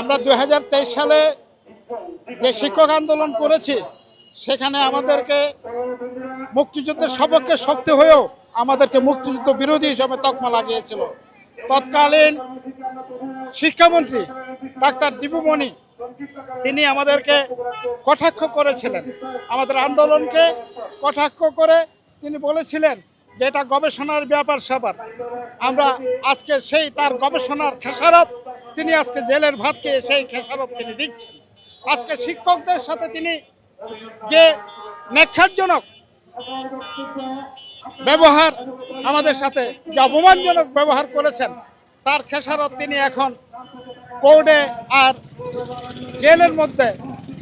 আমরা দু হাজার তেইশ সালে যে শিক্ষক আন্দোলন করেছি, সেখানে আমাদেরকে মুক্তিযুদ্ধের সপক্ষে শক্তি হয়েও আমাদেরকে মুক্তিযুদ্ধ বিরোধী হিসাবে তকমা লাগিয়েছিল। তৎকালীন শিক্ষামন্ত্রী ডাক্তার দীপুমণি তিনি আমাদেরকে কটাক্ষ করেছিলেন। আমাদের আন্দোলনকে কটাক্ষ করে তিনি বলেছিলেন যে এটা গবেষণার ব্যাপার স্যাপার। আমরা আজকে সেই তার গবেষণার খেসারত তিনি আজকে জেলের ভাত খেয়ে সেই খেসারত তিনি দিচ্ছেন। আজকে শিক্ষকদের সাথে তিনি যে নেক্ষারজনক ব্যবহার, আমাদের সাথে যে অপমানজনক ব্যবহার করেছেন, তার খেসারত তিনি এখন কোর্টে আর জেলের মধ্যে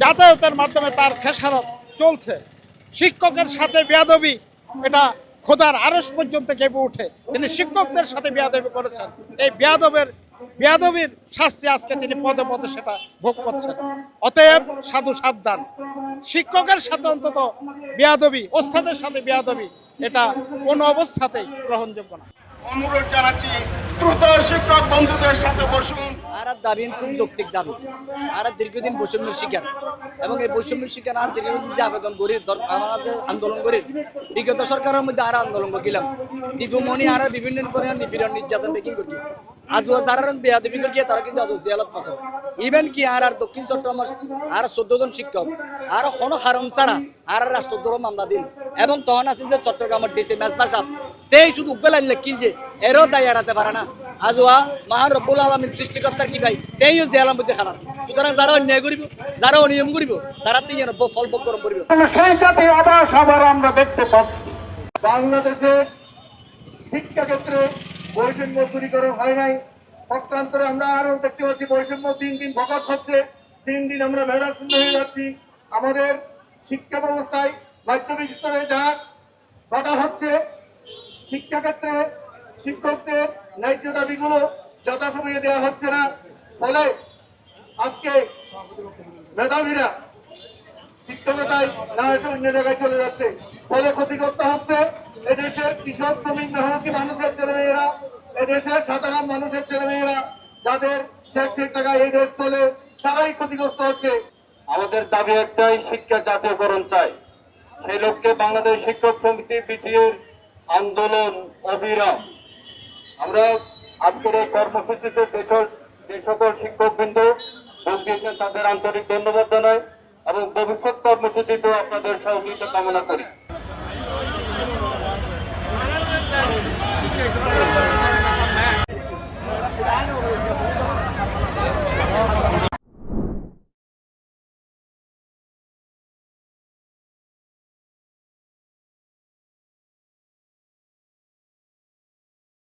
যাতায়াতের মাধ্যমে তার খেসারত চলছে। শিক্ষকের সাথে বেয়াদবি, এটা খোদার আরস পর্যন্ত কেঁপে উঠে তিনি শিক্ষকদের সাথে বেয়াদবি করেছেন। এই বেয়াদবের বেয়াদবির শাস্তি আজকে তিনি পদে পদে সেটা ভোগ করছেন। অতএব সাধু সাবধান। শিক্ষকের সাথে অন্তত বেয়াদবি ওস্তাদের সাথে বেয়াদবি এটা কোনো অবস্থাতেই গ্রহণযোগ্য না। অনুরোধ জানাচ্ছি দ্রুত শিক্ষক বন্ধুদের সাথে বসুন। আর আর দাবি খুব যৌক্তিক দাবি। আর আর দীর্ঘদিন বৈষম্যের শিকার এবং এই বৈষম্যের শিকার আর দীর্ঘদিন যে আবেদন করি আমরা যে আন্দোলন করি বিগত সরকারের মধ্যে আর আন্দোলন করলাম দীপুমণি আর আর বিভিন্ন নিপীড়ন নির্যাতন বেকিং করি আজও যারা করি তারা কিন্তু আজও জেলত পাথর ইভেন কি আর আর দক্ষিণ চট্টগ্রামের আর জন শিক্ষক, আর কোনো হারণ ছাড়া আর আর রাষ্ট্রদ্রোহ মামলা দিন এবং তখন আছে যে চট্টগ্রামের ডিসি মেজবা সাহেব, তেই শুধু যে, এরও দায় এড়াতে পারে না। আলমীর কি ভাই তেইও জেলার মধ্যে খানার সুতরাং যারা অন্যায় করিব, যারা অনিয়ম করিব, তারা তেই ফল ভোগ গরম করিব। সেই আবার আমরা দেখতে পাচ্ছি। বাংলাদেশের শিক্ষা ক্ষেত্রে বৈষম্য দূরীকরণ হয় নাই। পক্ষান্তরে আমরা আরও দেখতে পাচ্ছি বৈষম্য দিন দিন প্রকট হচ্ছে দিন দিন আমরা মেধা শূন্য হয়ে যাচ্ছি। আমাদের শিক্ষা ব্যবস্থায় মাধ্যমিক স্তরে যা ঘটা হচ্ছে, শিক্ষাক্ষেত্রে শিক্ষকদের ন্যায্য দাবিগুলো যথাসময়ে দেওয়া হচ্ছে না। ফলে আজকে মেধাবীরা শিক্ষকতায় না এসে অন্য জায়গায় চলে যাচ্ছে। ফলে ক্ষতিগ্রস্ত হচ্ছে এদেশের কৃষক, শ্রমিক, মেহনতি মানুষের ছেলেমেয়েরা এদেশের সাধারণ মানুষের ছেলেমেয়েরা যাদের ট্যাক্সের টাকায় এই দেশ চলে, তারাই ক্ষতিগ্রস্ত হচ্ছে। আমাদের দাবি একটাই, শিক্ষা জাতীয়করণ চাই। সেই লক্ষ্যে বাংলাদেশ শিক্ষক সমিতি বিটিএর আন্দোলন অবিরাম। আমরা আজকের এই কর্মসূচিতে দেশের যে সকল শিক্ষকবৃন্দ যোগ দিয়েছেন, তাদের আন্তরিক ধন্যবাদ জানাই এবং ভবিষ্যৎ কর্মসূচিতেও আপনাদের সহযোগিতা কামনা করি।